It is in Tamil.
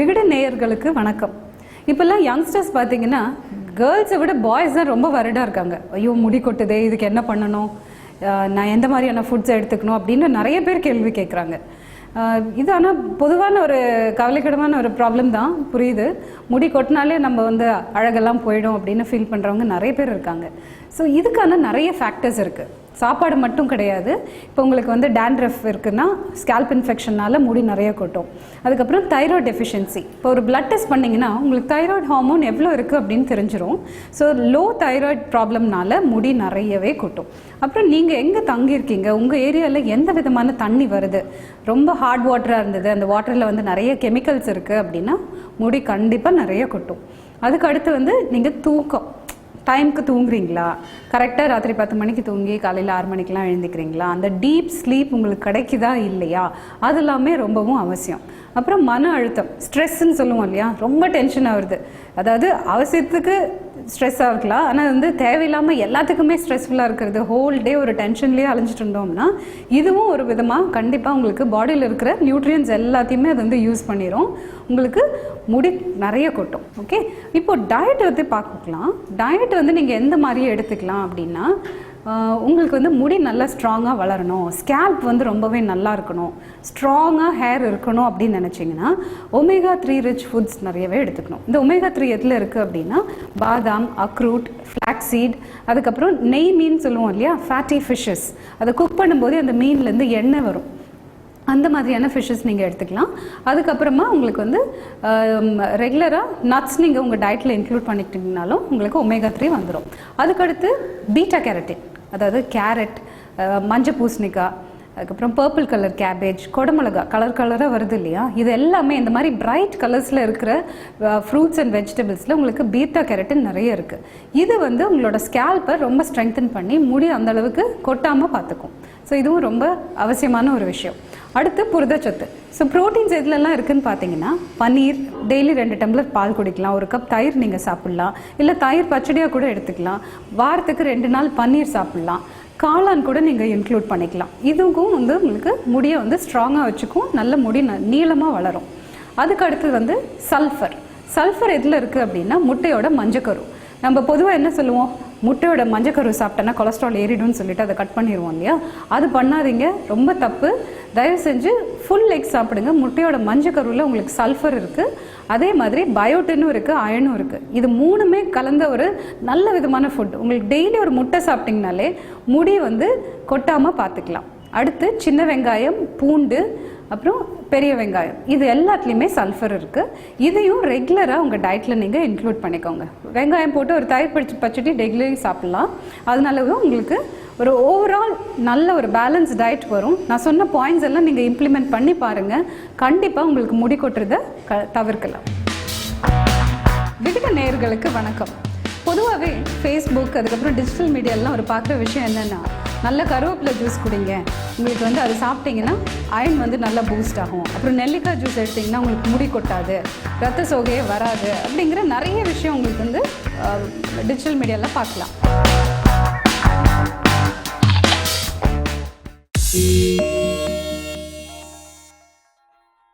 விகடன் நேயர்களுக்கு வணக்கம். இப்போல்லாம் யங்ஸ்டர்ஸ் பார்த்தீங்கன்னா கேர்ள்ஸை விட பாய்ஸ் தான் ரொம்ப வருடாக இருக்காங்க. ஐயோ முடி கொட்டுதே இதுக்கு என்ன பண்ணணும்? நான் எந்த மாதிரியான ஃபுட்ஸை எடுத்துக்கணும்? அப்படின்னு நிறைய பேர் கேள்வி கேட்குறாங்க இது ஆனால் பொதுவான ஒரு கவலைக்கிடமான ஒரு ப்ராப்ளம் தான். புரியுது. முடி கொட்டினாலே நம்ம வந்து அழகெல்லாம் போயிடும் அப்படின்னு ஃபீல் பண்ணுறவங்க நிறைய பேர் இருக்காங்க. ஸோ இதுக்கான நிறைய ஃபேக்டர்ஸ் இருக்குது சாப்பாடு மட்டும் கிடையாது. இப்போ உங்களுக்கு வந்து டேண்ட்ரஃப் இருக்குன்னா ஸ்கேல்ப் இன்ஃபெக்ஷனால் முடி நிறைய கொட்டும். அதுக்கப்புறம் தைராய்டு டெஃபிஷியன்சி இப்போ ஒரு பிளட் டெஸ்ட் பண்ணிங்கன்னா உங்களுக்கு தைராய்டு ஹார்மோன் எவ்வளோ இருக்குது அப்படின்னு தெரிஞ்சிடும் ஸோ லோ தைராய்டு ப்ராப்ளம்னால முடி நிறையவே கொட்டும். அப்புறம் நீங்கள் எங்கே தங்கியிருக்கீங்க? உங்கள் ஏரியாவில் எந்த விதமான தண்ணி வருது? ரொம்ப ஹார்ட் வாட்டராக இருந்தது. அந்த வாட்டரில் வந்து நிறைய கெமிக்கல்ஸ் இருக்குது அப்படின்னா முடி கண்டிப்பாக நிறைய கொட்டும். அதுக்கு அடுத்து வந்து நீங்கள் தூக்கம். டைமுக்கு தூங்குறீங்களா? கரெக்டாக ராத்திரி பத்து மணிக்கு தூங்கி காலையில் ஆறு மணிக்கெலாம் எழுந்திக்கிறீங்களா அந்த டீப் ஸ்லீப் உங்களுக்கு கிடைக்குதா இல்லையா? அது எல்லாமே ரொம்பவும் அவசியம். அப்புறம் மன அழுத்தம் ஸ்ட்ரெஸ்ன்னு சொல்லுவோம் இல்லையா? ரொம்ப டென்ஷன் ஆகுது அதாவது அவசியத்துக்கு ஸ்ட்ரெஸ்ஸாக இருக்கலாம் ஆனால் வந்து தேவையில்லாமல் எல்லாத்துக்குமே ஸ்ட்ரெஸ்ஃபுல்லாக இருக்கிறது. ஹோல் டே ஒரு டென்ஷன்லேயே அழிஞ்சிட்டு இருந்தோம்னா இதுவும் ஒரு விதமாக கண்டிப்பாக உங்களுக்கு பாடியில் இருக்கிற நியூட்ரியன்ஸ் எல்லாத்தையுமே அது வந்து யூஸ் பண்ணிடும் உங்களுக்கு முடி நிறைய கொட்டும். ஓகே? இப்போ டயட் வந்து பார்க்கலாம். டயட் வந்து நீங்கள் எந்த மாதிரியே எடுத்துக்கலாம் அப்படின்னா உங்களுக்கு வந்து முடி நல்லா ஸ்ட்ராங்காக வளரணும். ஸ்கேல்ப் வந்து ரொம்பவே நல்லா இருக்கணும். ஸ்ட்ராங்காக ஹேர் இருக்கணும் அப்படின்னு நினச்சிங்கன்னா ஒமேகா த்ரீ ரிச் ஃபுட்ஸ் நிறையவே எடுத்துக்கணும். இந்த ஒமேகா த்ரீ எதில் இருக்குது அப்படின்னா பாதாம் அக்ரூட் ஃப்ளாக்ஸீட் அதுக்கப்புறம் நெய் மீன் சொல்லுவோம் இல்லையா? ஃபேட்டி ஃபிஷ்ஷஸ் அதை குக் பண்ணும்போது அந்த மீன்லேருந்து எண்ணெய் வரும். அந்த மாதிரியான ஃபிஷ்ஷஸ் நீங்கள் எடுத்துக்கலாம். அதுக்கப்புறமா உங்களுக்கு வந்து ரெகுலராக நட்ஸ் நீங்கள் உங்கள் டயட்டில் இன்க்ளூட் பண்ணிக்கிட்டீங்கனாலும் உங்களுக்கு ஒமேகா த்ரீ வந்துடும் அதுக்கடுத்து பீட்டா கேரட்டின் அதாவது கேரட் மஞ்சள் பூசணிக்காய் அதுக்கப்புறம் பர்பிள் கலர் கேபேஜ் கொடமிளகா கலர் கலராக வருது இல்லையா? இது எல்லாமே இந்த மாதிரி பிரைட் கலர்ஸில் இருக்கிற ஃப்ரூட்ஸ் அண்ட் வெஜிடபிள்ஸில் உங்களுக்கு பீட்டா கேரட்டின் நிறைய இருக்குது இது வந்து உங்களோட ஸ்கேல்பை ரொம்ப ஸ்ட்ரெங்தன் பண்ணி முடி அந்த அளவுக்கு கொட்டாமல் பார்த்துக்கும். ஸோ இதுவும் ரொம்ப அவசியமான ஒரு விஷயம். அடுத்து புரதச்சத்து. ஸோ ப்ரோட்டீன்ஸ் எதுலலாம் இருக்குதுன்னு பார்த்தீங்கன்னா பன்னீர் டெய்லி ரெண்டு டம்ளர் பால் குடிக்கலாம் ஒரு கப் தயிர் நீங்கள் சாப்பிட்லாம் இல்லை தயிர் பச்சடியாக கூட எடுத்துக்கலாம் வாரத்துக்கு ரெண்டு நாள் பன்னீர் சாப்பிட்லாம் காளான் கூட நீங்கள் இன்க்ளூட் பண்ணிக்கலாம். இதுக்கும் வந்து உங்களுக்கு முடியை வந்து ஸ்ட்ராங்காக வச்சுக்கும் நல்ல முடி ந- நீளமாக வளரும். அதுக்கு அடுத்தது வந்து சல்ஃபர் சல்ஃபர் எதில் இருக்குது அப்படின்னா முட்டையோட மஞ்சக்கரு. நம்ம பொதுவாக என்ன சொல்லுவோம்? முட்டையோட மஞ்சக்கரு சாப்பிட்டோன்னா கொலஸ்ட்ரால் ஏறிடும்னு சொல்லிட்டு அதை கட் பண்ணிடுவோம் இல்லையா? அது பண்ணாதீங்க. ரொம்ப தப்பு. தயவு செஞ்சு ஃபுல் எக் சாப்பிடுங்க. முட்டையோட மஞ்சக்கருவில் உங்களுக்கு சல்ஃபர் இருக்குது அதே மாதிரி பயோட்டினும் இருக்குது அயனும் இருக்குது இது மூணுமே கலந்த ஒரு நல்ல விதமான ஃபுட் உங்களுக்கு டெய்லி ஒரு முட்டை சாப்பிட்டிங்கனாலே முடி வந்து கொட்டாமல் பார்த்துக்கலாம் அடுத்து சின்ன வெங்காயம் பூண்டு அப்புறம் பெரிய வெங்காயம். இது எல்லாத்துலேயுமே சல்ஃபர் இருக்குது இதையும் ரெகுலராக உங்கள் டயட்டில் நீங்கள் இன்க்ளூட் பண்ணிக்கோங்க. வெங்காயம் போட்டு ஒரு தயிர் பச்சை பச்சடி டெய்லி சாப்பிட்லாம். அதனாலவும் உங்களுக்கு ஒரு ஓவரால் நல்ல ஒரு பேலன்ஸ் டயட் வரும். நான் சொன்ன பாயிண்ட்ஸ் எல்லாம் நீங்கள் இம்ப்ளிமெண்ட் பண்ணி பாருங்கள் கண்டிப்பாக உங்களுக்கு முடி கொட்டுறதை க தவிர்க்கலாம். விகித நேர்களுக்கு வணக்கம். பொதுவாகவே ஃபேஸ்புக் அதுக்கப்புறம் டிஜிட்டல் மீடியாலாம் ஒரு பார்க்குற விஷயம் என்னென்னா நல்ல கருவேப்பிலை ஜூஸ் குடிங்க. உங்களுக்கு வந்து அது சாப்பிட்டீங்கன்னா அயன் வந்து நல்லா பூஸ்ட் ஆகும். அப்புறம் நெல்லிக்காய் ஜூஸ் எடுத்தீங்கன்னா உங்களுக்கு முடி கொட்டாது ரத்த சோகையே வராது அப்படிங்கிற நிறைய விஷயம் உங்களுக்கு வந்து டிஜிட்டல் மீடியாவில் பார்க்கலாம்.